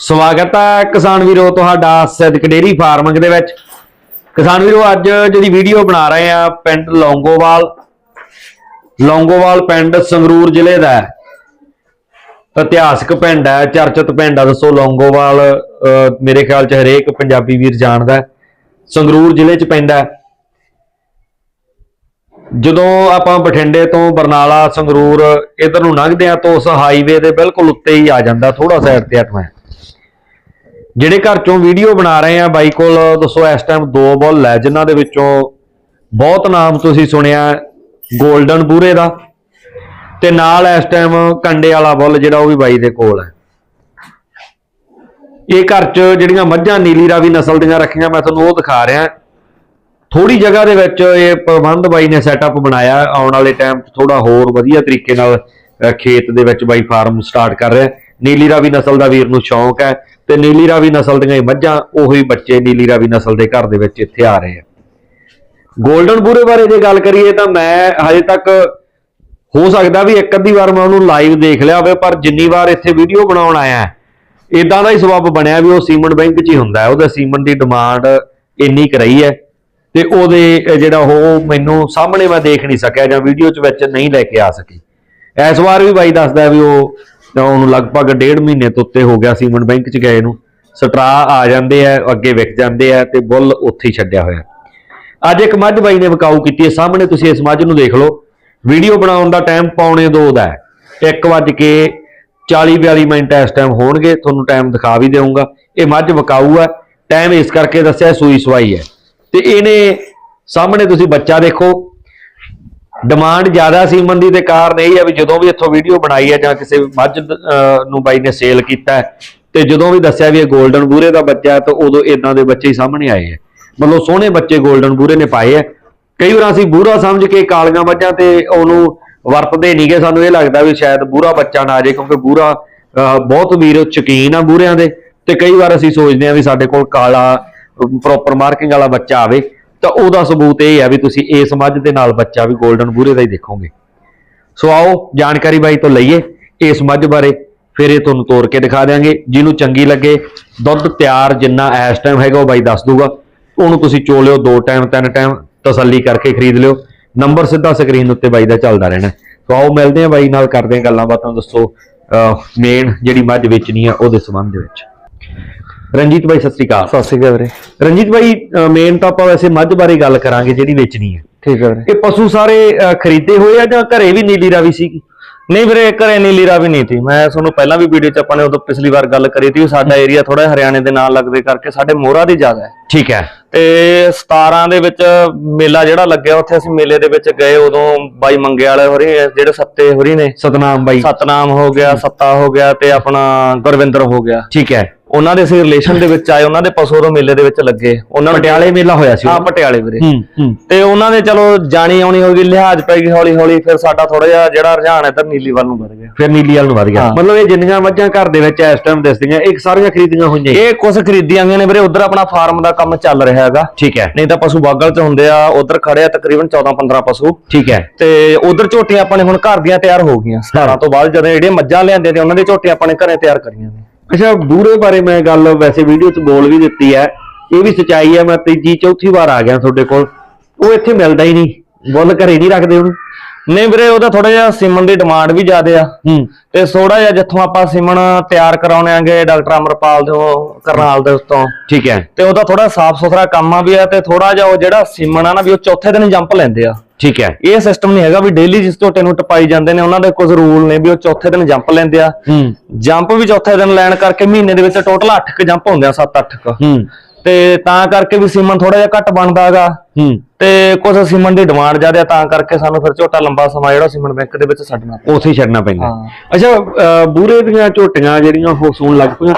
ਸਵਾਗਤ ਹੈ ਕਿਸਾਨ ਵੀਰੋ, ਤੁਹਾਡਾ ਸਿੱਧਕ ਡੇਰੀ ਫਾਰਮਿੰਗ ਦੇ ਵਿੱਚ। ਕਿਸਾਨ ਵੀਰੋ, ਅੱਜ ਜਿਹੜੀ ਵੀਡੀਓ ਬਣਾ ਰਹੇ ਆ, ਪਿੰਡ ਲੌਂਗੋਵਾਲ। ਲੌਂਗੋਵਾਲ ਪਿੰਡ ਸੰਗਰੂਰ ਜ਼ਿਲ੍ਹੇ ਦਾ ਹੈ। ਇਤਿਹਾਸਕ ਪਿੰਡ ਹੈ, ਚਰਚਿਤ ਪਿੰਡ ਆ, ਦੱਸੋ ਲੌਂਗੋਵਾਲ ਮੇਰੇ ਖਿਆਲ ਚ ਹਰੇਕ ਪੰਜਾਬੀ ਵੀਰ ਜਾਣਦਾ ਸੰਗਰੂਰ ਜ਼ਿਲ੍ਹੇ ਚ ਪੈਂਦਾ ਜਦੋਂ ਆਪਾਂ ਬਠਿੰਡੇ ਤੋਂ ਬਰਨਾਲਾ, ਸੰਗਰੂਰ ਇਧਰ ਨੂੰ ਲੰਘਦੇ ਆ ਤਾਂ ਉਸ ਹਾਈਵੇ ਦੇ ਬਿਲਕੁਲ ਉੱਤੇ ਹੀ ਆ ਜਾਂਦਾ ਥੋੜਾ ਸਾਈਡ ਤੇ ਹਟਣਾ ਜਿਹੜੇ ਘਰ ਚੋਂ ਵੀਡੀਓ ਬਣਾ ਰਹੇ ਆ ਬਾਈ ਕੋਲ, ਦੱਸੋ ਇਸ ਟਾਈਮ ਦੋ ਬੁੱਲ ਹੈ ਜਿਨ੍ਹਾਂ ਦੇ ਵਿੱਚੋਂ ਬਹੁਤ ਨਾਮ ਤੁਸੀਂ ਸੁਣਿਆ 골ਡਨ ਬੂਰੇ ਦਾ। ਤੇ ਨਾਲ ਇਸ ਟਾਈਮ ਕੰਡੇ ਵਾਲਾ ਬੁੱਲ ਜਿਹੜਾ ਉਹ ਵੀ ਬਾਈ ਦੇ ਕੋਲ ਹੈ। ਇਹ ਘਰ 'ਚ ਜਿਹੜੀਆਂ ਮੱਝਾਂ ਨੀਲੀ ਰਾਵੀ ਨਸਲ ਦੀਆਂ ਰੱਖੀਆਂ, ਮੈਂ ਤੁਹਾਨੂੰ ਉਹ ਦਿਖਾ ਰਿਹਾ। ਥੋੜੀ ਜਗ੍ਹਾ ਦੇ ਵਿੱਚ ਇਹ ਪ੍ਰਬੰਧ ਬਾਈ ਨੇ ਸੈਟਅਪ ਬਣਾਇਆ, ਆਉਣ ਵਾਲੇ ਟਾਈਮ 'ਚ ਥੋੜਾ ਹੋਰ ਵਧੀਆ ਤਰੀਕੇ ਨਾਲ ਖੇਤ ਦੇ ਵਿੱਚ ਬਾਈ ਫਾਰਮ ਸਟਾਰਟ ਕਰ ਰਿਹਾ। ਨੀਲੀ ਰਾਵੀ ਨਸਲ ਦਾ ਵੀਰ ਨੂੰ ਸ਼ੌਂਕ ਹੈ ਤੇ ਨੀਲੀ ਰਾਵੀ ਨਸਲ ਦੀਆਂ ਹੀ ਮੱਝਾਂ ਉਹੀ ਬੱਚੇ ਨੀਲੀ ਰਾਵੀ ਨਸਲ ਦੇ ਘਰ ਦੇ ਵਿੱਚ ਇੱਥੇ ਆ ਰਹੇ ਆ। 골ਡਨ ਬੂਰੇ ਬਾਰੇ ਜੇ ਗੱਲ ਕਰੀਏ ਤਾਂ ਮੈਂ ਹਜੇ ਤੱਕ ਹੋ ਸਕਦਾ ਵੀ ਇੱਕ ਅੱਧੀ ਵਾਰ ਮੈਂ ਉਹਨੂੰ ਲਾਈਵ ਦੇਖ ਲਿਆ ਹੋਵੇ, ਪਰ ਜਿੰਨੀ ਵਾਰ ਇੱਥੇ ਵੀਡੀਓ ਬਣਾਉਣ ਆਇਆ ਇਦਾਂ ਦਾ ਹੀ ਸਬੱਬ ਬਣਿਆ ਵੀ ਉਹ ਸੀਮਨ ਬੈਂਕ 'ਚ ਹੀ ਹੁੰਦਾ ਹੈ। ਉਹਦਾ ਸੀਮਨ ਦੀ ਡਿਮਾਂਡ ਇੰਨੀ ਕੁ ਰਹੀ ਹੈ ਤੇ ਉਹਦੇ ਜਿਹੜਾ ਉਹ ਮੈਨੂੰ ਸਾਹਮਣੇ ਮੈਂ ਦੇਖ ਨਹੀਂ ਸਕਿਆ ਜਾਂ ਵੀਡੀਓ 'ਚ ਵਿੱਚ ਨਹੀਂ ਲੈ ਕੇ ਆ ਸਕੀ। ਇਸ ਵਾਰ ਵੀ ਬਾਈ ਦੱਸਦਾ ਵੀ ਉਹ ਤਾਂ ਉਹਨੂੰ ਲਗਭਗ ਡੇਢ ਮਹੀਨੇ ਤੋਂ ਉੱਤੇ ਹੋ ਗਿਆ ਸੀਮਨ ਬੈਂਕ 'ਚ ਗਏ ਨੂੰ। ਸਟਰਾ ਆ ਜਾਂਦੇ ਆ, ਅੱਗੇ ਵਿਕ ਜਾਂਦੇ ਆ ਤੇ ਬੁੱਲ ਉੱਥੇ ਹੀ ਛੱਡਿਆ ਹੋਇਆ। ਅੱਜ ਇੱਕ ਮੱਝ ਬਾਈ ਨੇ ਵਿਕਾਊ ਕੀਤੀ ਹੈ। ਸਾਹਮਣੇ ਤੁਸੀਂ ਇਸ ਮੱਝ ਨੂੰ ਦੇਖ ਲਓ। ਵੀਡੀਓ ਬਣਾਉਣ ਦਾ ਟਾਈਮ ਪੌਣੇ 2 ਦਾ ਹੈ। 1 ਵੱਜ ਕੇ 40 42 ਮਿੰਟ ਇਸ ਟਾਈਮ ਹੋਣਗੇ। ਤੁਹਾਨੂੰ ਟਾਈਮ ਦਿਖਾ ਵੀ ਦੇਵਾਂਗਾ ਇਹ ਮੱਝ ਵਿਕਾਊ ਹੈ। ਟਾਈਮ ਇਸ ਕਰਕੇ ਦੱਸਿਆ ਸੂਈ ਸਵਾਈ ਹੈ। ਤੇ ਇਹਨੇ ਸਾਹਮਣੇ ਤੁਸੀਂ ਬੱਚਾ ਦੇਖੋ। ਡਿਮਾਂਡ ਜ਼ਿਆਦਾ ਸੀ ਮੰਦੀ ਦੇ ਕਾਰਨ ਇਹ ਹੈ ਵੀ ਜਦੋਂ ਵੀ ਇੱਥੋਂ ਵੀਡੀਓ ਬਣਾਈ ਹੈ ਜਾਂ ਕਿਸੇ ਮੱਝ ਨੂੰ ਬਾਈ ਨੇ ਸੇਲ ਕੀਤਾ ਤੇ ਜਦੋਂ ਵੀ ਦੱਸਿਆ ਵੀ ਇਹ 골ਡਨ ਬੂਰੇ ਦਾ ਬੱਚਾ ਹੈ ਤਾਂ ਉਦੋਂ ਇਦਾਂ ਦੇ ਬੱਚੇ ਹੀ ਸਾਹਮਣੇ ਆਏ ਹੈ ਮਤਲਬ ਸੋਹਣੇ ਬੱਚੇ 골ਡਨ ਬੂਰੇ ਨੇ ਪਾਏ ਹੈ ਕਈ ਵਾਰ ਅਸੀਂ ਬੂਰਾ ਸਮਝ ਕੇ ਕਾਲੀਆਂ ਮੱਝਾਂ ਤੇ ਉਹਨੂੰ ਵਰਤਦੇ ਨਹੀਂਗੇ ਸਾਨੂੰ ਇਹ ਲੱਗਦਾ ਵੀ ਸ਼ਾਇਦ ਬੂਰਾ ਬੱਚਾ ਨਾ ਆ ਜਾਏ ਕਿਉਂਕਿ ਬੂਰਾ ਅਹ, ਬਹੁਤ ਵੀਰ ਸ਼ੌਕੀਨ ਆ ਬੂਰਿਆਂ ਦੇ। ਤੇ ਕਈ ਵਾਰ ਅਸੀਂ ਸੋਚਦੇ ਹਾਂ ਵੀ ਸਾਡੇ ਕੋਲ ਕਾਲਾ ਪ੍ਰੋਪਰ ਮਾਰਕਿੰਗ ਵਾਲਾ ਬੱਚਾ ਆਵੇ। ਤਾਂ ਉਹਦਾ ਸਬੂਤ ਇਹ ਹੈ ਵੀ ਤੁਸੀਂ ਇਸ ਮੱਝ ਦੇ ਨਾਲ ਬੱਚਾ ਵੀ 골ਡਨ ਬੂਰੇ ਦਾ ਹੀ ਦੇਖੋਗੇ। ਸੋ ਆਓ, ਜਾਣਕਾਰੀ ਬਾਈ ਤੋਂ ਲਈਏ ਇਸ ਮੱਝ ਬਾਰੇ, ਫਿਰ ਇਹ ਤੁਹਾਨੂੰ ਤੋੜ ਕੇ ਦਿਖਾ ਦਿਆਂਗੇ। ਜਿਹਨੂੰ ਚੰਗੀ ਲੱਗੇ, ਦੁੱਧ ਤਿਆਰ ਜਿੰਨਾ ਇਸ ਟਾਈਮ ਹੈਗਾ ਉਹ ਬਾਈ ਦੱਸ ਦੂਗਾ। ਉਹਨੂੰ ਤੁਸੀਂ ਚੋ ਲਿਓ ਦੋ ਟਾਈਮ ਤਿੰਨ ਟਾਈਮ ਤਸੱਲੀ ਕਰਕੇ ਖਰੀਦ ਲਿਓ। ਨੰਬਰ ਸਿੱਧਾ ਸਕਰੀਨ ਉੱਤੇ ਬਾਈ ਦਾ ਚੱਲਦਾ ਰਹਿਣਾ ਸੋ ਆਓ, ਮਿਲਦੇ ਹਾਂ ਬਾਈ ਨਾਲ, ਕਰਦੇ ਹਾਂ ਗੱਲਾਂ ਬਾਤਾਂ, ਦੱਸੋ ਮੇਨ ਜਿਹੜੀ ਮੱਝ ਵੇਚਣੀ ਆ ਉਹਦੇ ਸੰਬੰਧ ਦੇ ਵਿੱਚ। ਰਣਜੀਤ ਬਾਈ ਸਤਿ ਸ੍ਰੀ ਅਕਾਲ। ਸਤਿ ਸ਼੍ਰੀ ਅਕਾਲ ਵੀਰੇ। ਰਣਜੀਤ ਬਾਈ ਮੇਨ ਤਾਂ ਆਪਾਂ ਵੈਸੇ ਮੱਝ ਬਾਰੇ ਗੱਲ ਕਰਾਂਗੇ ਜਿਹੜੀ ਵੇਚਣੀ ਹੈ। ਠੀਕ ਹੈ ਵੀਰੇ। ਇਹ ਪਸ਼ੂ ਸਾਰੇ ਖਰੀਦੇ ਹੋਏ ਆ ਜਾਂ ਘਰੇ ਵੀ ਨੀਲੀ ਰਾਵੀ ਸੀਗੀ? ਨਹੀਂ ਵੀਰੇ ਘਰੇ ਨੀਲੀ ਰਾਵੀ ਨਹੀਂ ਸੀ। ਮੈਂ ਤੁਹਾਨੂੰ ਪਹਿਲਾਂ ਵੀ ਵੀਡੀਓ ਚ ਆਪਾਂ ਨੇ ਉਦੋਂ ਪਿਛਲੀ ਵਾਰ ਗੱਲ ਕਰੀ ਸੀ ਸਾਡਾ ਏਰੀਆ ਥੋੜਾ ਹਰਿਆਣੇ ਦੇ ਨਾਲ ਲੱਗਦੇ ਕਰਕੇ ਸਾਡੇ ਮੋਹਰਾ ਦੀ ਜ਼ਿਆਦਾ ਹੈ। ਠੀਕ ਹੈ। ਤੇ 17 ਦੇ ਵਿੱਚ ਮੇਲਾ ਜਿਹੜਾ ਲੱਗਿਆ ਉੱਥੇ ਅਸੀਂ ਮੇਲੇ ਦੇ ਵਿੱਚ ਗਏ ਉਦੋਂ ਬਾਈ ਮੰਗੇ ਵਾਲੇ ਹੋਰੀ ਜਿਹੜੇ ਸੱਤੇ ਹੋਰੀ ਨੇ। ਸਤਨਾਮ ਬਾਈ। ਸਤਨਾਮ ਹੋ ਗਿਆ ਸੱਤਾ ਹੋ ਗਿਆ ਤੇ ਆਪਣਾ ਗੁਰਵਿੰਦਰ ਹੋ ਗਿਆ। ਠੀਕ ਹੈ। ਉਹਨਾਂ ਦੇ ਅਸੀਂ ਰਿਲੇਸ਼ਨ ਦੇ ਵਿੱਚ ਆਏ ਉਹਨਾਂ ਦੇ ਪਸ਼ੂ ਉਦੋਂ ਮੇਲੇ ਦੇ ਵਿੱਚ ਲੱਗੇ। ਉਹਨਾਂ ਨੂੰ ਪਟਿਆਲੇ ਮੇਲਾ ਹੋਇਆ ਸੀ ਹਾਂ ਪਟਿਆਲੇ ਵੀਰੇ। ਤੇ ਉਹਨਾਂ ਦੇ ਚਲੋ ਜਾਣੀ ਆਉਣੀ ਹੋ ਗਈ ਲਿਹਾਜ਼ ਪੈ ਗਈ ਹੌਲੀ ਹੌਲੀ ਫਿਰ ਸਾਡਾ ਥੋੜਾ ਜਿਹਾ ਜਿਹੜਾ ਰੁਝਾਨ ਇੱਧਰ ਨੀਲੀ ਵੱਲ ਨੂੰ ਵਧ ਗਿਆ। ਫਿਰ ਨੀਲੀ ਵਾਲ ਨੂੰ ਵਧ ਗਿਆ। ਮਤਲਬ ਇਹ ਜਿੰਨੀਆਂ ਮੱਝਾਂ ਘਰ ਦੇ ਵਿੱਚ ਇਸ ਟਾਈਮ ਦਿਸਦੀਆਂ ਇੱਕ ਸਾਰੀਆਂ ਖਰੀਦੀਆਂ ਹੋਈਆਂ। ਇਹ ਕੁਝ ਖਰੀਦੀਆਂ ਗਈਆਂ ਨੇ ਵੀਰੇ ਉਧਰ ਆਪਣਾ ਫਾਰਮ ਦਾ ਕੰਮ ਚੱਲ ਰਿਹਾ ਹੈਗਾ। ਠੀਕ ਹੈ। ਨਹੀਂ ਤਾਂ ਪਸ਼ੂ ਬਾਗਲ ਚ ਹੁੰਦੇ ਆ ਉਧਰ ਖੜੇ ਆ ਤਕਰੀਬਨ 14 15 ਪਸ਼ੂ। ਠੀਕ ਹੈ। ਤੇ ਉਧਰ ਝੋਟੀਆਂ ਆਪਾਂ ਨੇ ਹੁਣ ਘਰ ਦੀਆਂ ਤਿਆਰ ਹੋ ਗਈਆਂ। 17 ਤੋਂ ਬਾਅਦ ਜਦੋਂ ਜਿਹੜੀਆਂ ਮੱਝਾਂ ਲਿਆਂਦੀਆਂ ਤੇ ਉਹਨਾਂ ਦੀ ਝੋਟੀਆਂ ਆਪਾਂ ਨੇ ਘਰੇ ਤਿਆਰ ਕਰੀਆਂ ਨੇ। ਅੱਛਾ ਬੂਰੇ ਬਾਰੇ ਮੈਂ ਗੱਲ ਵੈਸੇ ਵੀਡੀਓ 'ਚ ਬੋਲ ਵੀ ਦਿੱਤੀ ਹੈ। ਇਹ ਵੀ ਸਚਾਈ ਹੈ ਮੈਂ ਤੀਜੀ ਚੌਥੀ ਵਾਰ ਆ ਗਿਆ ਤੁਹਾਡੇ ਕੋਲ। ਉਹ ਇੱਥੇ ਮਿਲਦਾ ਹੀ ਨਹੀਂ। ਬੁੱਲ ਘਰੇ ਨਹੀਂ ਰੱਖਦੇ ਉਹਨੂੰ। ਨਹੀਂ ਵੀਰੇ ਉਹਦਾ ਥੋੜਾ ਜਿਹਾ ਸਿਮਨ ਦੀ ਡਿਮਾਂਡ ਵੀ ਜ਼ਿਆਦੇ ਆ। ਹੂੰ। ਤੇ ਥੋੜਾ ਜਿਹਾ ਜਿੱਥੋਂ ਆਪਾਂ ਸਿਮਨ ਤਿਆਰ ਕਰਾਉਣੇ ਆਂਗੇ ਡਾਕਟਰ ਅਮਰਪਾਲ ਦੇ ਉਹ ਕਰਨਾਲ ਦੇ ਉੱਤੋਂ। ਠੀਕ ਹੈ। ਤੇ ਉਹਦਾ ਥੋੜਾ ਸਾਫ਼ ਸੁਥਰਾ ਕੰਮ ਆ ਵੀ ਆ ਤੇ ਥੋੜਾ ਜਿਹਾ ਉਹ ਜਿਹੜਾ ਸਿਮਨ ਆ ਨਾ ਵੀ ਉਹ ਚੌਥੇ ਦਿਨ ਜੰਪ ਲੈਂਦੇ ਆ। ਠੀਕ ਹੈ। ਇਹ ਸਿਸਟਮ ਨਹੀਂ ਹੈਗਾ ਵੀ ਡੇਲੀ ਜਿਸ ਝੋਟੇ ਨੂੰ ਟਪਾਈ ਜਾਂਦੇ ਨੇ ਉਹਨਾਂ ਦੇ ਕੁਝ ਰੂਲ ਨੇ ਵੀ ਉਹ ਚੌਥੇ ਦਿਨ ਜੰਪ ਲੈਂਦੇ ਆ। ਜੰਪ ਵੀ ਚੌਥੇ ਦਿਨ ਲੈਣ ਕਰਕੇ ਮਹੀਨੇ ਦੇ ਵਿੱਚ ਟੋਟਲ 8 ਕ ਜੰਪ ਹੁੰਦੇ ਆ 7-8 ਕ। ਤੇ ਤਾਂ ਕਰਕੇ ਵੀ ਸੀਮਨ ਥੋੜਾ ਜਿਹਾ ਘੱਟ ਬਣਦਾਗਾ ਹੂੰ। ਤੇ ਕੁਝ ਸੀਮਨ ਦੀ ਡਿਮਾਂਡ ਜ਼ਿਆਦਾ ਤਾਂ ਕਰਕੇ ਸਾਨੂੰ ਫਿਰ ਝੋਟਾ ਲੰਬਾ ਸਮਾਂ ਜਿਹੜਾ ਸੀਮਨ ਬੈਂਕ ਦੇ ਵਿੱਚ ਛੱਡਣਾ। ਉੱਥੇ ਛੱਡਣਾ ਪੈਂਦਾ। ਅੱਛਾ ਬੂਰੇ ਦੀਆਂ ਝੋਟੀਆਂ ਜਿਹੜੀਆਂ ਉਹ ਸੂਣ ਲੱਗ ਪਈਆਂ?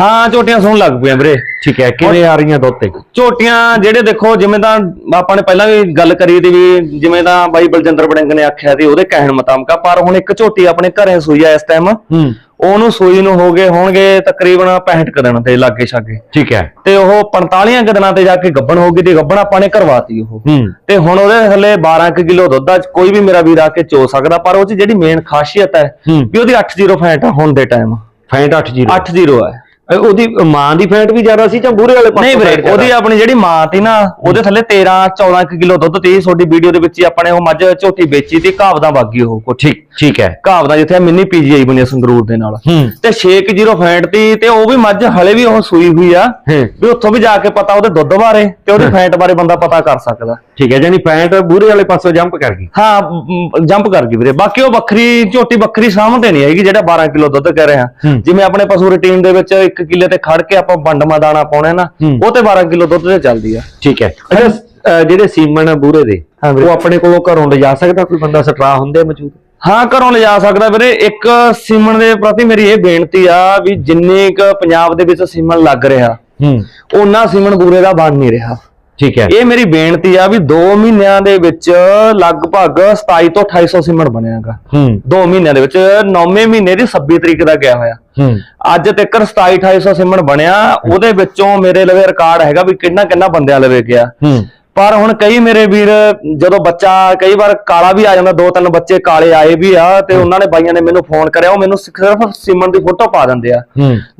ਹਾਂ ਝੋਟੀਆਂ ਸੌਣ ਲੱਗ ਪਈਆਂ ਵੀਰੇ। ਠੀਕ ਹੈ ਕਿਵੇਂ ਆ ਰਹੀਆਂ ਦੁੱਧ ਤੇ? ਝੋਟੀਆਂ ਜਿਹੜੇ ਦੇਖੋ ਜਿਵੇਂ ਤਾਂ ਆਪਾਂ ਨੇ ਪਹਿਲਾਂ ਵੀ ਗੱਲ ਕਰੀ ਸੀ ਵੀ ਜਿਵੇਂ ਤਾਂ ਬਾਈ ਬਲਜਿੰਦਰ ਬੜਿੰਗ ਨੇ ਆਖਿਆ ਸੀ ਉਹਦੇ ਕਹਿਣ ਮੁਤਾਬਕ ਪਰ ਹੁਣ ਇੱਕ ਝੋਟੀ ਆਪਣੇ ਘਰੇ ਸੂਈ ਆ ਇਸ ਟਾਈਮ ਹੂੰ। ਉਹਨੂੰ ਸੂਈ ਨੂੰ ਹੋ ਗਏ ਹੋਣਗੇ ਤਕਰੀਬਨ 65 ਕੁ ਦਿਨ ਤੇ ਲਾਗੇ ਛਾਗੇ। ਠੀਕ ਹੈ। ਤੇ ਉਹ 45 ਕੁ ਦਿਨਾਂ ਤੇ ਜਾ ਕੇ ਗੱਬਣ ਹੋ ਗਈ ਤੇ ਗੱਬਣ ਆਪਾਂ ਨੇ ਕਰਵਾਤੀ ਉਹ। ਤੇ ਹੁਣ ਉਹਦੇ ਥੱਲੇ 12 ਕੁ ਕਿਲੋ ਦੁੱਧ ਆ ਕੋਈ ਵੀ ਮੇਰਾ ਵੀਰ ਆ ਕੇ ਚੋ ਸਕਦਾ ਪਰ ਉਹ ਚ ਜਿਹੜੀ ਮੇਨ ਖਾਸੀਅਤ ਹੈ। ਵੀ ਉਹਦੀ 80 ਫੈਂਟ ਆ ਹੁਣ ਦੇ ਟਾਈਮ ਫੈਂਟ 8 ਜੀਰੋ। 80 ਹੈ। ਉਹਦੀ ਮਾਂ ਦੀ ਫੈਟ ਵੀ ਜ਼ਿਆਦਾ ਸੀ ਜਾਂ ਬੂਰੇ ਵਾਲੇ ਪਾਸੇ ਨਹੀਂ ਵੀਰੇ ਉਹਦੀ ਆਪਣੀ ਜਿਹੜੀ ਮਾਂ ਤੀ ਨਾ ਉਹਦੇ ਥੱਲੇ 13 14 ਕਿਲੋ ਦੁੱਧ ਤੀ ਤੁਹਾਡੀ ਵੀਡੀਓ ਦੇ ਵਿੱਚ ਹੀ ਆਪਾਂ ਨੇ ਉਹ ਮੱਝ ਝੋਟੀ ਵੇਚੀ ਤੀ ਘਾਵਦਾ ਬਾਗੀ ਉਹ ਕੋਠੀ ਠੀਕ। ਠੀਕ ਹੈ। ਘਾਵਦਾ ਜਿੱਥੇ ਮਿੰਨੀ ਪੀਜੀਆਈ ਬਣੀ ਆ ਸੰਗਰੂਰ ਦੇ ਨਾਲ। ਤੇ 6 ਕਿਲੋ ਫੈਂਟ ਤੀ ਤੇ ਉਹ ਵੀ ਮੱਝ ਹਲੇ ਵੀ ਉਹ ਸੂਈ ਹੋਈ ਆ। ਵੀ ਉੱਥੋਂ ਵੀ ਜਾ ਕੇ ਪਤਾ ਉਹਦੇ ਦੁੱਧ ਬਾਰੇ ਤੇ ਉਹਦੀ ਫੈਂਟ ਬਾਰੇ ਬੰਦਾ ਪਤਾ ਕਰ ਸਕਦਾ। ਠੀਕ ਹੈ ਜਾਨੀ ਫੈਟ ਬੂਰੇ ਵਾਲੇ ਪਾਸੋਂ ਜੰਪ ਕਰ ਗਈ। ਹਾਂ ਜੰਪ ਕਰ ਗਈ ਵੀਰੇ। ਬਾਕੀ ਉਹ ਵੱਖਰੀ ਝੋਟੀ ਵੱਖਰੀ ਸਾਹਮਣੇ ਨਹੀਂ ਹੈਗੀ ਜਿਹੜਾ 12 ਕਿਲੋ ਦੁੱਧ ਕਹਿ ਰਹੇ। ਜਿਵੇਂ ਆਪਣੇ ਪਸ਼ੂ ਰੂਟੀਨ ਦੇ ਵਿੱਚ 1 ਕਿੱਲੇ ਤੇ ਖੜ ਕੇ ਆਪਾਂ ਵੰਡਮਾ ਦਾਣਾ ਪਾਉਣਾ ਨਾ। ਉਹ ਤੇ 12 ਕਿਲੋ ਦੁੱਧ ਤੇ ਚੱਲਦੀ ਆ। ਠੀਕ ਹੈ। ਅੱਛਾ ਜਿਹੜੇ ਸੀਮਨ ਬੂਰੇ ਦੇ। ਉਹ ਆਪਣੇ ਕੋਲੋਂ ਘਰੋਂ ਲਿਜਾ ਸਕਦਾ ਕੋਈ ਬੰਦਾ ਸਟਰਾ ਹੁੰਦੇ ਮੌਜੂਦ? ਹਾਂ ਘਰੋਂ ਲਿਜਾ ਸਕਦਾ ਵੀਰੇ। ਇੱਕ ਸੀਮਨ ਦੇ ਪ੍ਰਤੀ ਮੇਰੀ ਇਹ ਬੇਨਤੀ ਆ ਵੀ ਜਿੰਨੇ ਕ ਪੰਜਾਬ ਦੇ ਵਿੱਚ ਸੀਮਨ ਲੱਗ ਰਿਹਾ ਹੂੰ। ਉਹਨਾਂ ਸੀਮਨ ਬੂਰੇ ਦਾ ਬਣ ਨਹੀਂ ਰਿਹਾ। ਠੀਕ ਹੈ। ਇਹ ਮੇਰੀ ਬੇਨਤੀ ਆ ਵੀ 2 ਮਹੀਨਿਆਂ ਦੇ ਵਿੱਚ ਲਗਭਗ 27 ਤੋਂ 2800 ਸੀਮਨ ਬਣਿਆਗਾ। ਹੂੰ। 2 ਮਹੀਨਿਆਂ ਦੇ ਵਿੱਚ 9ਵੇਂ ਮਹੀਨੇ ਦੀ 26 ਤਰੀਕ ਦਾ ਗਿਆ ਹੋਇਆ। ਹੂੰ। ਅੱਜ ਤੱਕ 27 2800 ਸਿਮਣ ਬਣਿਆ। ਉਹਦੇ ਵਿੱਚੋਂ ਮੇਰੇ ਲਵੇ ਰਿਕਾਰਡ ਹੈਗਾ ਵੀ ਕਿੰਨਾ ਕਿੰਨਾ ਬੰਦਿਆਂ ਲਵੇ ਗਿਆ। ਹੂੰ। ਪਰ ਹੁਣ ਕਈ ਮੇਰੇ ਵੀਰ ਜਦੋਂ ਬੱਚਾ ਕਈ ਵਾਰ ਕਾਲਾ ਵੀ ਆ ਜਾਂਦਾ ਦੋ ਤਿੰਨ ਬੱਚੇ ਕਾਲੇ ਆਏ ਵੀ ਆ ਤੇ ਉਹਨਾਂ ਨੇ ਬਾਈਆਂ ਨੇ ਮੈਨੂੰ ਫੋਨ ਕਰਿਆ ਉਹ ਮੈਨੂੰ ਸਿਰਫ ਸਿਮਣ ਦੀ ਫੋਟੋ ਪਾ ਦਿੰਦੇ ਆ।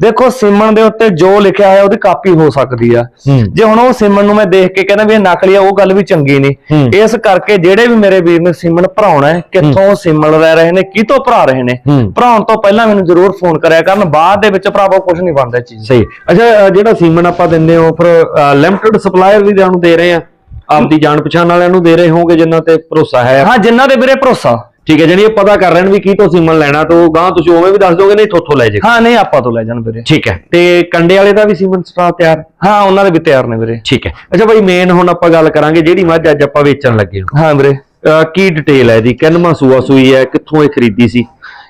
ਦੇਖੋ ਸਿਮਣ ਦੇ ਉੱਤੇ ਜੋ ਲਿਖਿਆ ਹੈ ਉਹਦੀ ਕਾਪੀ ਹੋ ਸਕਦੀ ਆ। ਜੇ ਹੁਣ ਉਹ ਸਿਮਣ ਨੂੰ ਮੈਂ ਦੇਖ ਕੇ ਕਹਿੰਦਾ ਵੀ ਇਹ ਨਕਲੀ ਆ ਉਹ ਗੱਲ ਵੀ ਚੰਗੀ। ਨਹੀਂ। ਇਸ ਕਰਕੇ ਜਿਹੜੇ ਵੀ ਮੇਰੇ ਵੀਰ ਨੇ ਸਿਮਣ ਭਰਾਉਣਾ ਹੈ ਕਿੱਥੋਂ ਸਿਮਣ ਰਹਿ ਰਹੇ ਨੇ ਕਿਤੋਂ ਭਰਾ ਰਹੇ ਨੇ। ਭਰਾਉਣ ਤੋਂ ਪਹਿਲਾਂ ਮੈਨੂੰ ਜ਼ਰੂਰ ਫੋਨ ਕਰਿਆ ਕਰਨ ਬਾਅਦ ਦੇ ਵਿੱਚ ਭਰਾਵੋ ਕੁਝ ਨਹੀਂ ਬਣਦਾ ਚੀਜ਼। ਸਹੀ। ਅੱਛਾ ਜਿਹੜਾ ਸੀਮਨ ਆਪਾਂ ਦਿੰਦੇ ਹੋ ਫਿਰ ਲਿਮਟਿਡ ਸਪਲਾਇਰ ਵੀ ਤੁਹਾਨੂੰ ਦੇ ਰਹੇ ਆ? ਆਪਦੀ ਜਾਣ ਪਛਾਣ ਵਾਲਿਆਂ ਨੂੰ ਦੇ ਰਹੇ ਹੋਗੇ ਜਿਨ੍ਹਾਂ ਤੇ ਭਰੋਸਾ ਹੈ? ਹਾਂ ਜਿਨ੍ਹਾਂ ਦੇ ਵੀਰੇ ਭਰੋਸਾ। ਠੀਕ ਹੈ ਜਾਨੀ ਇਹ ਪਤਾ ਕਰ ਰਹੇ ਨੇ ਵੀ ਕੀ ਤੋਂ ਸੀਮਨ ਲੈਣਾ ਤਾਂ ਗਾਂ ਤੁਸੀਂ ਉਵੇਂ ਵੀ ਦੱਸ ਦੋਗੇ ਨਹੀਂ ਥੋਥੋਂ ਲੈ ਜੇ। ਹਾਂ ਨਹੀਂ ਆਪਾਂ ਤੋਂ ਲੈ ਜਾਣ ਵੀਰੇ। ਠੀਕ ਹੈ ਤੇ ਕੰਡੇ ਵਾਲੇ ਦਾ ਵੀ ਸੀਮਨ ਸਟਾ ਤਿਆਰ? ਹਾਂ ਉਹਨਾਂ ਦੇ ਵੀ ਤਿਆਰ ਨੇ ਵੀਰੇ। ਠੀਕ ਹੈ ਅੱਛਾ ਬਾਈ ਮੇਨ ਹੁਣ ਆਪਾਂ ਗੱਲ ਕਰਾਂਗੇ ਜਿਹੜੀ ਮੱਝ ਅੱਜ ਆਪਾਂ ਵੇਚਣ ਲੱਗੇ ਹਾਂ। ਹਾਂ ਵੀਰੇ। ਕੀ ਡਿਟੇਲ ਹੈ ਇਹਦੀ? ਕਿੰਨਵਾਂ ਸੂਆ ਸੂਈ ਹੈ? ਕਿੱਥੋਂ ਇਹ ਖਰੀਦੀ ਸੀ?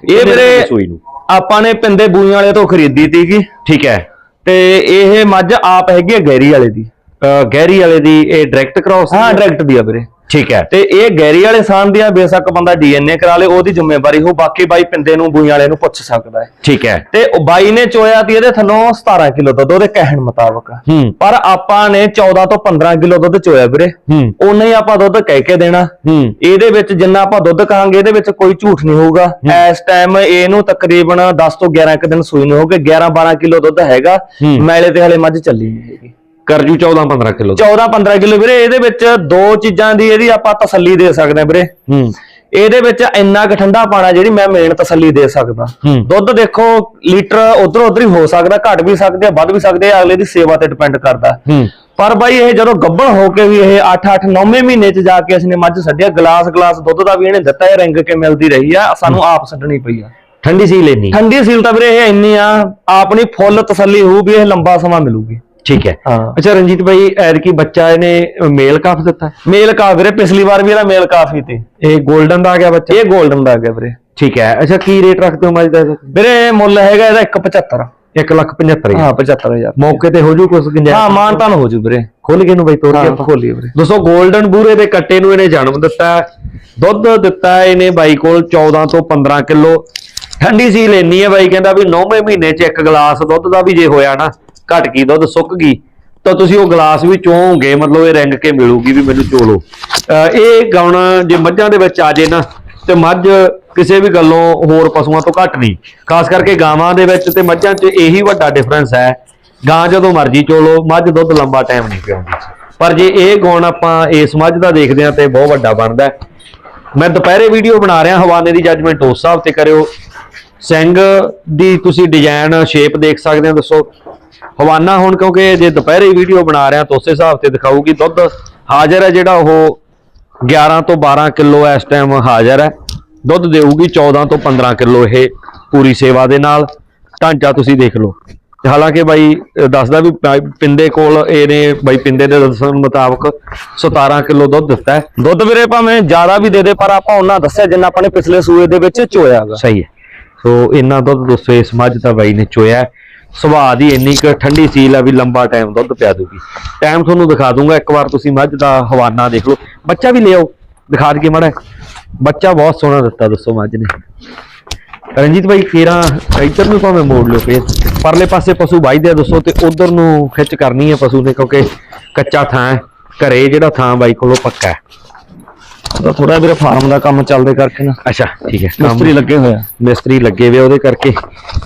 ਇਹ ਕਿੰਨੇ ਵੀਰੇ ਦੀ ਸੂਈ ਨੂੰ। ਆਪਾਂ ਨੇ ਪਿੰਦੇ ਬੂਈਆਂ ਵਾਲੇ ਤੋਂ ਖਰੀਦੀ ਤੀਗੀ ਠੀਕ ਹੈ। ਤੇ ਇਹ ਮੱਝ ਆਪ ਹੈਗੀ ਹੈ ਗੈਰੀ ਵਾਲੇ ਦੀ। ਗਹਿਰੀ ਵਾਲੇ ਦੀ ਇਹ ਡਾਇਰੈਕਟ ਕ੍ਰਾਸ ਹਾਂ ਡਾਇਰੈਕਟ ਦੀ ਆ ਵੀਰੇ। ਠੀਕ ਹੈ। ਤੇ ਇਹ ਗੈਰੀ ਵਾਲੇ ਸਾਨ ਦੀਆਂ ਬੇਸ਼ੱਕ ਬੰਦਾ ਡੀਐਨਏ ਕਰਾ ਲੇ ਉਹਦੀ ਜ਼ਿੰਮੇਵਾਰੀ ਹੋ ਬਾਕੀ ਬਾਈ ਪਿੰਦੇ ਨੂੰ ਬੂਈਆਂ ਵਾਲੇ ਨੂੰ ਪੁੱਛ ਸਕਦਾ ਹੈ। ਠੀਕ ਹੈ। ਤੇ ਉਹ ਬਾਈ ਨੇ ਚੋਇਆ ਤੀ ਇਹਦੇ ਥੱਲੋਂ 17 ਕਿਲੋ ਦੁੱਧ ਉਹਦੇ ਕਹਿਣ ਮੁਤਾਬਕ। ਪਰ ਆਪਾਂ ਨੇ 14 ਤੋਂ 15 ਕਿਲੋ ਦੁੱਧ ਚੋਇਆ ਵੀਰੇ। ਹੂੰ। ਉਨਾ ਹੀ ਆਪਾਂ ਦੁੱਧ ਕਹਿ ਕੇ ਦੇਣਾ। ਇਹਦੇ ਵਿੱਚ ਜਿੰਨਾ ਆਪਾਂ ਦੁੱਧ ਕਹਾਂਗੇ ਇਹਦੇ ਵਿੱਚ ਕੋਈ ਝੂਠ ਨਹੀਂ ਹੋਊਗਾ। ਇਸ ਟਾਈਮ ਇਹਨੂੰ ਤਕਰੀਬਨ 10 ਤੋਂ 11 ਕੁ ਦਿਨ ਸੂਈ ਨੂੰ ਹੋ ਗਏ 11 12 ਕਿਲੋ ਦੁੱਧ ਹੈਗਾ। ਮੈਲੇ ਤੇ ਹਲੇ ਮੱਝ ਚੱਲੀ ਨਹੀਂ ਹੈਗੀ। ਕਰਜੂ 14 15 ਕਿਲੋ 14 15 ਕਿਲੋ ਵੀਰੇ ਇਹਦੇ ਵਿੱਚ ਦੋ ਚੀਜ਼ਾਂ ਦੀ ਇਹਦੀ ਆਪਾਂ ਤਸੱਲੀ ਦੇ ਸਕਦੇ ਹਾਂ ਵੀਰੇ। ਹੂੰ। ਇਹਦੇ ਵਿੱਚ ਇੰਨਾ ਕੁ ਠੰਡਾ ਪਾਣਾ ਜਿਹੜੀ ਮੈਂ ਮੇਨ ਤਸੱਲੀ ਦੇ ਸਕਦਾ। ਦੁੱਧ ਦੇਖੋ ਲੀਟਰ ਉਧਰ ਉਧਰ ਹੀ ਹੋ ਸਕਦਾ ਘਟ ਵੀ ਸਕਦੇ ਆ ਵੱਧ ਵੀ ਸਕਦੇ ਆ ਅਗਲੇ ਦੀ ਸੇਵਾ ਤੇ ਡਿਪੈਂਡ ਕਰਦਾ। ਹੂੰ। ਪਰ ਬਾਈ ਇਹ ਜਦੋਂ ਗੱਭਣ ਹੋ ਕੇ ਵੀ ਇਹ 8 8 9ਵੇਂ ਮਹੀਨੇ ਚ ਜਾ ਕੇ ਅਸੀਂ ਨੇ ਮੱਝ ਛੱਡਿਆ ਗਲਾਸ ਗਲਾਸ ਦੁੱਧ ਦਾ ਵੀ ਇਹਨੇ ਦਿੱਤਾ ਇਹ ਰਿੰਗ ਕੇ ਮਿਲਦੀ ਰਹੀ ਆ ਸਾਨੂੰ ਆਪ ਛੱਡਣੀ ਪਈ ਆ। ਠੰਡੀ ਸੀ ਲੈਣੀ ਠੰਡੀ ਸੀਲ ਤਾਂ ਵੀਰੇ ਇਹ ਇੰਨੀ ਆ ਆਪਣੀ ਫੁੱਲ ਤਸੱਲੀ ਹੋਊ ਵੀ ਇਹ ਲੰਬਾ ਸਮਾਂ ਮਿਲੂਗੀ। ਠੀਕ ਹੈ। ਅੱਛਾ ਰਣਜੀਤ ਭਾਈ ਐਰ ਕੀ ਬੱਚਾ ਇਹਨੇ ਮੇਲ ਕਾਫ ਦਿੱਤਾ? ਮੇਲ ਕਾਫ ਵੀਰੇ ਪਿਛਲੀ ਵਾਰ ਵੀ ਇਹਦਾ ਮੇਲ ਕਾਫ ਹੀ ਤੇ ਇਹ 골ਡਨ ਦਾ ਆ ਗਿਆ ਬੱਚਾ? ਇਹ 골ਡਨ ਦਾ ਆ ਗਿਆ ਵੀਰੇ। ਠੀਕ ਹੈ। ਅੱਛਾ ਕੀ ਰੇਟ ਰੱਖਦੇ ਹੋ ਮੱਝ ਵੀਰੇ ਮੁੱਲ ਹੈਗਾ ਇਹਦਾ 175 1 ਲੱਖ 75000 ਹਾਂ ਮੌਕੇ ਤੇ ਹੋ ਜੂ ਕੁਝ ਗੁੰਜਾਇਸ਼ ਹਾਂ ਮਾਨਤਾਨ ਹੋ ਜੂ ਵੀਰੇ। ਖੋਲ ਕੇ ਨੂੰ ਬਾਈ ਤੋੜ ਕੇ ਖੋਲ ਵੀਰੇ। ਦੋਸਤੋ 골ਡਨ ਬੂਰੇ ਦੇ ਕੱਟੇ ਨੂੰ ਇਹਨੇ ਜਨਮ ਦਿੱਤਾ ਦੁੱਧ ਦਿੱਤਾ ਇਹਨੇ ਬਾਈ ਕੋਲ 14 ਤੋਂ 15 ਕਿਲੋ। ਠੰਡੀ ਸੀ ਲੈਣੀ ਹੈ ਬਾਈ ਕਹਿੰਦਾ ਵੀ 9ਵੇਂ ਮਹੀਨੇ 'ਚ ਇੱਕ ਗਲਾਸ ਦੁੱਧ ਦਾ ਵੀ ਜੇ ਹੋਇਆ ਨਾ ਘਟ ਗਈ, ਦੁੱਧ ਸੁੱਕ ਗਈ, ਤਾਂ ਤੁਸੀਂ ਉਹ ਗਲਾਸ ਵੀ ਚੋਗੇ, ਮਤਲਬ ਇਹ ਰਿੰਗ ਕੇ ਮਿਲੂਗੀ ਵੀ ਮੈਨੂੰ ਚੋਲੋ। ਇਹ ਗਾਉਣ ਜੇ ਮੱਝਾਂ ਦੇ ਵਿੱਚ ਆ ਜੇ ਨਾ, ਤੇ ਮੱਝ ਕਿਸੇ ਵੀ ਗੱਲੋਂ ਹੋਰ ਪਸ਼ੂਆਂ ਤੋਂ ਘੱਟ ਨਹੀਂ। ਖਾਸ ਕਰਕੇ ਗਾਵਾਂ ਦੇ ਵਿੱਚ ਤੇ ਮੱਝਾਂ 'ਚ ਇਹੀ ਵੱਡਾ ਡਿਫਰੈਂਸ ਹੈ, ਗਾਂ ਜਦੋਂ ਮਰਜ਼ੀ ਚੋਲੋ, ਮੱਝ ਦੁੱਧ ਲੰਬਾ ਟਾਈਮ ਨਹੀਂ ਪਿਆਉਂਦੀ। ਪਰ ਜੇ ਇਹ ਗੁਣ ਆਪਾਂ ਇਸ ਮੱਝ ਦਾ ਦੇਖਦੇ ਹਾਂ ਤੇ ਬਹੁਤ ਵੱਡਾ ਬਣਦਾ ਮੈਂ ਦੁਪਹਿਰੇ ਵੀਡੀਓ ਬਣਾ ਰਿਹਾ, ਹਵਾਨੇ ਦੀ ਜੱਜਮੈਂਟ ਉਸ ਹਿਸਾਬ ਤੇ ਕਰਿਓ। ਸਿੰਘ ਦੀ ਤੁਸੀਂ ਡਿਜ਼ਾਈਨ ਸ਼ੇਪ ਦੇਖ ਸਕਦੇ ਹੋ, ਦੱਸੋ। ਹਵਾਨਾ ਹੁਣ ਕਿਉਂਕਿ ਜੇ ਦੁਪਹਿਰੇ ਵੀਡੀਓ ਬਣਾ ਰਿਹਾ ਤਾਂ ਉਸੇ ਹਿਸਾਬ ਤੇ ਦਿਖਾਊਗੀ ਦੁੱਧ। ਹਾਜ਼ਰ ਹੈ ਜਿਹੜਾ ਉਹ 11 ਤੋਂ 12 ਕਿਲੋ ਇਸ ਟਾਈਮ ਹਾਜ਼ਰ ਹੈ। ਦੁੱਧ ਦੇਊਗੀ 14 ਤੋਂ 15 ਕਿਲੋ ਇਹ ਪੂਰੀ ਸੇਵਾ ਦੇ ਨਾਲ। ਢਾਂਚਾ ਤੁਸੀਂ ਦੇਖ ਲਓ। ਤੇ ਹਾਲਾਂਕਿ ਬਾਈ ਦੱਸਦਾ ਵੀ ਪਿੰਦੇ ਕੋਲ ਇਹਨੇ ਬਾਈ ਪਿੰਦੇ ਦੇ ਦੱਸਣ ਮੁਤਾਬਕ 17 ਕਿਲੋ ਦੁੱਧ ਦਿੱਤਾ ਹੈ। ਦੁੱਧ ਵੀਰੇ ਭਾਵੇਂ ਜ਼ਿਆਦਾ ਵੀ ਦੇ ਦੇ ਪਰ ਆਪਾਂ ਉਹਨਾਂ ਦੱਸਿਆ ਜਿੰਨਾ ਆਪਾਂ ਨੇ ਪਿਛਲੇ ਸੂਏ ਦੇ ਵਿੱਚ ਚੋਇਆਗਾ ਸਹੀ ਹੈ। ਸੋ ਇੰਨਾ ਦੁੱਧ ਦੋਸਤੋ ਇਸ ਮੱਝ ਦਾ ਬਾਈ ਨੇ ਚੋਇਆ। ਸੁਭਾਅ ਦੀ ਇੰਨੀ ਕੁ ਠੰਡੀ ਸੀਲ ਆ ਵੀ ਲੰਬਾ ਟਾਈਮ ਦੁੱਧ ਪਿਆ ਦੂਗੀ। ਟਾਈਮ ਤੁਹਾਨੂੰ ਦਿਖਾ ਦੂੰਗਾ, ਇੱਕ ਵਾਰ ਤੁਸੀਂ ਮੱਝ ਦਾ ਹਵਾਨਾ ਦੇਖ ਲਓ। ਬੱਚਾ ਵੀ ਲਿਆਓ, ਦਿਖਾ ਦਈਏ ਮਾੜਾ। ਬੱਚਾ ਬਹੁਤ ਸੋਹਣਾ ਦਿੱਤਾ ਦੱਸੋ ਮੱਝ ਨੇ। ਰਣਜੀਤ ਭਾਈ ਕੇਰਾ ਇੱਧਰ ਨੂੰ ਭਾਵੇਂ ਮੋੜ ਲਓ ਫੇਰ ਪਰਲੇ ਪਾਸੇ ਪਸ਼ੂ ਵਾਹੀਦੇ ਆ ਦੱਸੋ ਤੇ ਉਧਰ ਨੂੰ ਖਿੱਚ ਕਰਨੀ ਹੈ ਪਸ਼ੂ ਨੇ, ਕਿਉਂਕਿ ਕੱਚਾ ਥਾਂ ਹੈ। ਘਰੇ ਜਿਹੜਾ ਥਾਂ ਬਾਈ ਕੋਲੋਂ ਪੱਕਾ ਹੈ। ਥੋੜਾ ਵੀਰੇ ਫਾਰਮ ਦਾ ਕੰਮ ਚੱਲਦੇ ਕਰਕੇ ਨਾ। ਅੱਛਾ ਠੀਕ ਹੈ। ਮਿਸਤਰੀ ਲੱਗੇ ਹੋਏ ਆ। ਮਿਸਤਰੀ ਲੱਗੇ ਵੇ ਉਹਦੇ ਕਰਕੇ।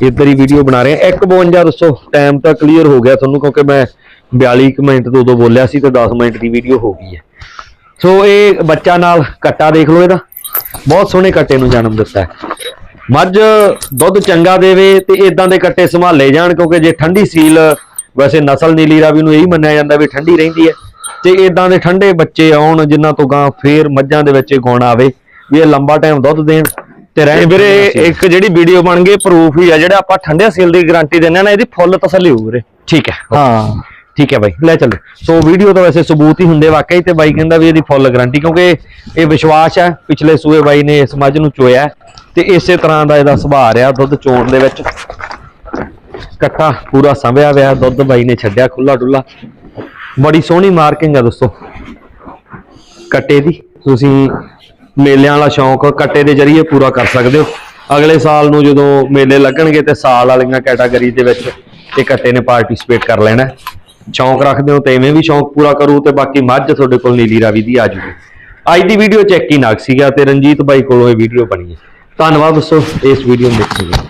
ਇੱਧਰ ਹੀ ਵੀਡੀਓ ਬਣਾ ਰਹੇ ਆ। 152 ਦੱਸੋ ਟਾਈਮ ਤਾਂ ਕਲੀਅਰ ਹੋ ਗਿਆ ਤੁਹਾਨੂੰ ਕਿਉਂਕਿ ਮੈਂ 42 ਕੁ ਮਿੰਟ ਤੋਂ ਉਦੋਂ ਬੋਲਿਆ ਸੀ ਤੇ 10 ਮਿੰਟ ਦੀ ਵੀਡੀਓ ਹੋ ਗਈ ਹੈ। ਸੋ ਇਹ ਬੱਚਾ ਨਾਲ ਕੱਟਾ ਦੇਖ ਲਓ ਇਹਦਾ। ਬਹੁਤ ਸੋਹਣੇ ਕੱਟੇ ਨੂੰ ਜਨਮ ਦਿੱਤਾ ਮੱਝ ਦੁੱਧ ਚੰਗਾ ਦੇਵੇ ਤੇ ਇਦਾਂ ਦੇ ਕੱਟੇ ਸੰਭਾਲੇ ਜਾਣ ਕਿਉਂਕਿ ਜੇ ਠੰਡੀ ਸੀਲ ਵੈਸੇ ਨਸਲ ਨੀਲੀ ਰਾਵੀ ਨੂੰ ਇਹੀ ਮੰਨਿਆ ਜਾਂਦਾ ਵੀ ਠੰਡੀ ਰਹਿੰਦੀ ਹੈ। ਤੇ ਇਦਾਂ ਦੇ ਠੰਡੇ ਬੱਚੇ ਆਉਣ ਜਿਨ੍ਹਾਂ ਤੋਂ ਗਾਂ ਫੇਰ ਮੱਝਾਂ ਦੇ ਵਿੱਚ ਗੁਣ ਆਵੇ ਵੀ ਇਹ ਲੰਬਾ ਟਾਈਮ ਦੁੱਧ ਦੇਣ ਤੇ ਰਹਿਣ ਵੀਰੇ ਇੱਕ ਜਿਹੜੀ ਵੀਡੀਓ ਬਣ ਗਈ ਪ੍ਰੂਫ ਹੀ ਆ ਜਿਹੜਾ ਆਪਾਂ ਠੰਡੇ ਸੀਲ ਦੀ ਗਾਰੰਟੀ ਦਿੰਦੇ ਆ ਨਾ ਇਹਦੀ ਫੁੱਲ ਤਸੱਲੀ ਹੋਊ ਵੀਰੇ। ਠੀਕ ਹੈ ਹਾਂ। ਠੀਕ ਹੈ ਬਾਈ। ਲੈ ਚੱਲੋ। ਸੋ ਵੀਡੀਓ ਤਾਂ ਵੈਸੇ ਸਬੂਤ ਹੀ ਹੁੰਦੇ ਵਾਕਈ ਤੇ ਬਾਈ ਕਹਿੰਦਾ ਵੀ ਇਹਦੀ ਫੁੱਲ ਗਾਰੰਟੀ ਕਿਉਂਕਿ ਇਹ ਵਿਸ਼ਵਾਸ ਹੈ ਪਿਛਲੇ ਸੂਏ ਬਾਈ ਨੇ ਇਸ ਮੱਝ ਨੂੰ ਚੋਇਆ ਤੇ ਇਸੇ ਤਰ੍ਹਾਂ ਦਾ ਇਹਦਾ ਸੁਭਾਅ ਰਿਹਾ ਦੁੱਧ ਚੋਣ ਦੇ ਵਿੱਚ। ਕੱਟਾ ਪੂਰਾ ਸੰਭਿਆ ਹੋਇਆ ਦੁੱਧ ਬਾਈ ਨੇ ਛੱਡਿਆ ਖੁੱਲਾ ਡੁੱਲਾ ਬੜੀ ਸੋਹਣੀ ਮਾਰਕਿੰਗ ਆ ਦੋਸਤੋ। ਕੱਟੇ ਦੀ। ਤੁਸੀਂ ਮੇਲਿਆਂ ਵਾਲਾ ਸ਼ੌਂਕ ਕੱਟੇ ਦੇ ਜ਼ਰੀਏ ਪੂਰਾ ਕਰ ਸਕਦੇ ਹੋ। ਅਗਲੇ ਸਾਲ ਨੂੰ ਜਦੋਂ ਮੇਲੇ ਲੱਗਣਗੇ ਤੇ ਸਾਲ ਵਾਲੀਆਂ ਕੈਟਾਗਰੀ ਦੇ ਵਿੱਚ ਇਹ ਕੱਟੇ ਨੇ ਪਾਰਟਿਸਿਪੇਟ ਕਰ ਲੈਣਾ। ਸ਼ੌਂਕ ਰੱਖਦੇ ਹੋ ਤੇ ਐਵੇਂ ਵੀ ਸ਼ੌਂਕ ਪੂਰਾ ਕਰੂ ਤੇ ਬਾਕੀ ਮੱਝ ਤੁਹਾਡੇ ਕੋਲ, ਨੀਲੀ ਰਾਵੀ ਦੀ ਆ ਜੂਗੀ। ਅੱਜ ਦੀ ਵੀਡੀਓ ਚੈੱਕ ਹੀ ਨਾਗ ਸੀਗਾ ਤੇ ਰਣਜੀਤ ਬਾਈ ਕੋਲੋਂ ਇਹ ਵੀਡੀਓ ਬਣੀ ਹੈ। ਧੰਨਵਾਦ ਦੋਸਤੋ, ਇਸ ਵੀਡੀਓ ਨੂੰ ਦੇਖਣ ਲਈ।